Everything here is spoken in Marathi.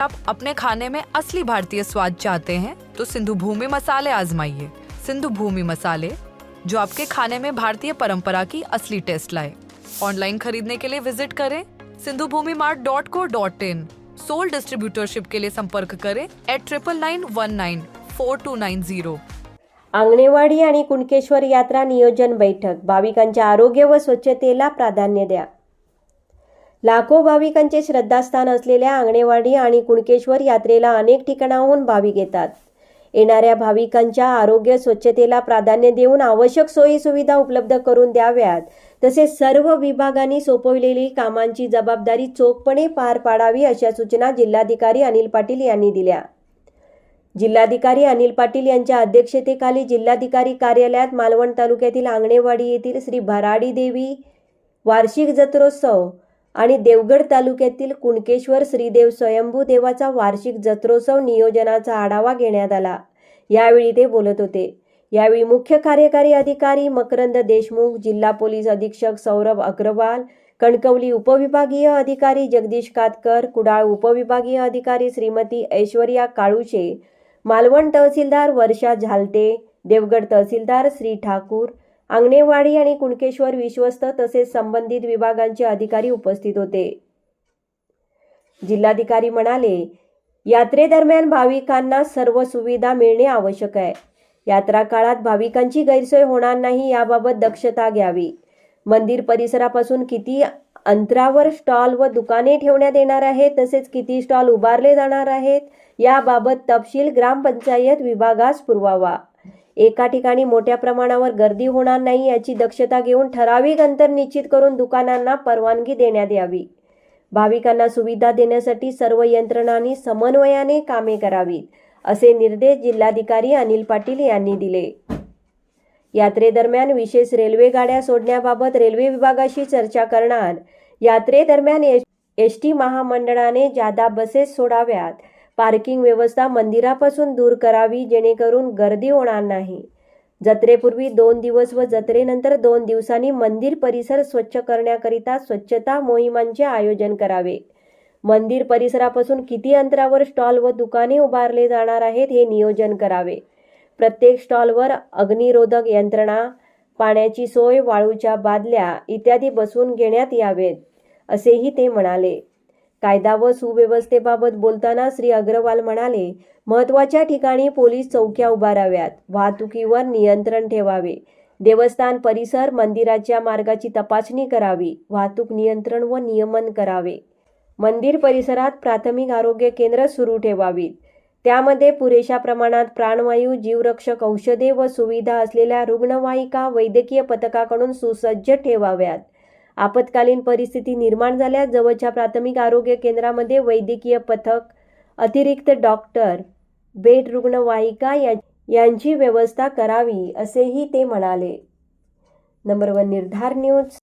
आप अपने खाने में असली भारतीय स्वाद चाहते हैं तो सिंधु भूमि मसाले आजमाइए। सिंधु भूमि मसाले जो आपके खाने में भारतीय परंपरा की असली टेस्ट लाए। ऑनलाइन खरीदने के लिए विजिट करें Sindhu Bhumi mart dot co dot in. Sole distributorship के लिए संपर्क करें at triple nine one nine four two nine zero Anganewadi आणि कुणकेश्वर यात्रा नियोजन बैठक। भाविकांच्या आरोग्य व स्वच्छतेला प्राधान्य द्या। लाखो भाविकांचे श्रद्धास्थान असलेल्या आंगणेवाडी आणि कुणकेश्वर यात्रेला अनेक ठिकाणाहून भाविक येतात. येणाऱ्या भाविकांच्या आरोग्य स्वच्छतेला प्राधान्य देऊन आवश्यक सोयी सुविधा उपलब्ध करून द्याव्यात. तसेच सर्व विभागांनी सोपवलेली कामांची जबाबदारी चोखपणे पार पाडावी अशा सूचना जिल्हाधिकारी अनिल पाटील यांनी दिल्या. जिल्हाधिकारी अनिल पाटील यांच्या अध्यक्षतेखाली जिल्हाधिकारी कार्यालयात मालवण तालुक्यातील आंगणेवाडी येथील श्री भराडी देवी वार्षिक जत्रोत्सव आणि देवगड तालुक्यातील कुणकेश्वर श्रीदेव स्वयंभू देवाचा वार्षिक जत्रोत्सव नियोजनाचा आढावा घेण्यात आला. यावेळी ते बोलत होते. यावेळी मुख्य कार्यकारी अधिकारी मकरंद देशमुख जिल्हा पोलीस अधीक्षक सौरभ अग्रवाल कणकवली उपविभागीय अधिकारी जगदीश कातकर कुडाळ उपविभागीय अधिकारी श्रीमती ऐश्वर्या काळुशे मालवण तहसीलदार वर्षा झालते देवगड तहसीलदार श्री ठाकूर आंगणेवाडी आणि कुणकेश्वर विश्वस्त तसेच संबंधित विभागांचे अधिकारी उपस्थित होते. जिल्हाधिकारी म्हणाले यात्रेदरम्यान भाविकांना सर्व सुविधा मिळणे आवश्यक आहे. यात्रा काळात भाविकांची गैरसोय होणार नाही याबाबत दक्षता घ्यावी. मंदिर परिसरापासून किती अंतरावर स्टॉल व दुकाने ठेवण्यात येणार आहेत तसेच किती स्टॉल उभारले जाणार आहेत याबाबत तपशील ग्रामपंचायत विभागास पुरवावा. एका ठिकाणी मोठ्या प्रमाणावर गर्दी होणार नाही याची दक्षता घेऊन ठराविक अंतर निश्चित करून दुकानांना परवानगी देण्यात यावी. भाविकांना सुविधा देण्यासाठी सर्व यंत्रणांनी समन्वयाने कामे करावीत असे निर्देश जिल्हाधिकारी अनिल पाटील यांनी दिले. यात्रेदरम्यान विशेष रेल्वे गाड्या सोडण्याबाबत रेल्वे विभागाशी चर्चा करणार. यात्रेदरम्यान एस टी महामंडळाने जादा बसेस सोडाव्यात पार्किंग व्यवस्था मंदिरापासून दूर करावी जेणेकरून गर्दी होणार नाही. जत्रेपूर्वी दोन दिवस व जत्रेनंतर दोन दिवसांनी मंदिर परिसर स्वच्छ करण्याकरिता स्वच्छता मोहिमांचे आयोजन करावे. मंदिर परिसरापासून किती अंतरावर स्टॉल व दुकाने उभारले जाणार आहेत हे नियोजन करावे. प्रत्येक स्टॉलवर अग्निरोधक यंत्रणा पाण्याची सोय वाळूच्या बादल्या इत्यादी बसवून घेण्यात यावेत असेही ते म्हणाले. कायदा व सुव्यवस्थेबाबत बोलताना श्री अग्रवाल म्हणाले महत्त्वाच्या ठिकाणी पोलीस चौक्या उभाराव्यात. वाहतुकीवर नियंत्रण ठेवावे. देवस्थान परिसर मंदिराच्या मार्गाची तपासणी करावी. वाहतूक नियंत्रण व नियमन करावे. मंदिर परिसरात प्राथमिक आरोग्य केंद्र सुरू ठेवावीत. त्यामध्ये पुरेशा प्रमाणात प्राणवायू जीवरक्षक औषधे व सुविधा असलेल्या रुग्णवाहिका वैद्यकीय पथकाकडून सुसज्ज ठेवाव्यात. आपत्कालीन परिस्थिती निर्माण झाल्यास जवळच्या प्राथमिक आरोग्य केंद्रामध्ये वैद्यकीय पथक अतिरिक्त डॉक्टर बेड रुग्णवाहिका या यांची व्यवस्था करावी असेही ते म्हणाले. Number one Nirdhar news.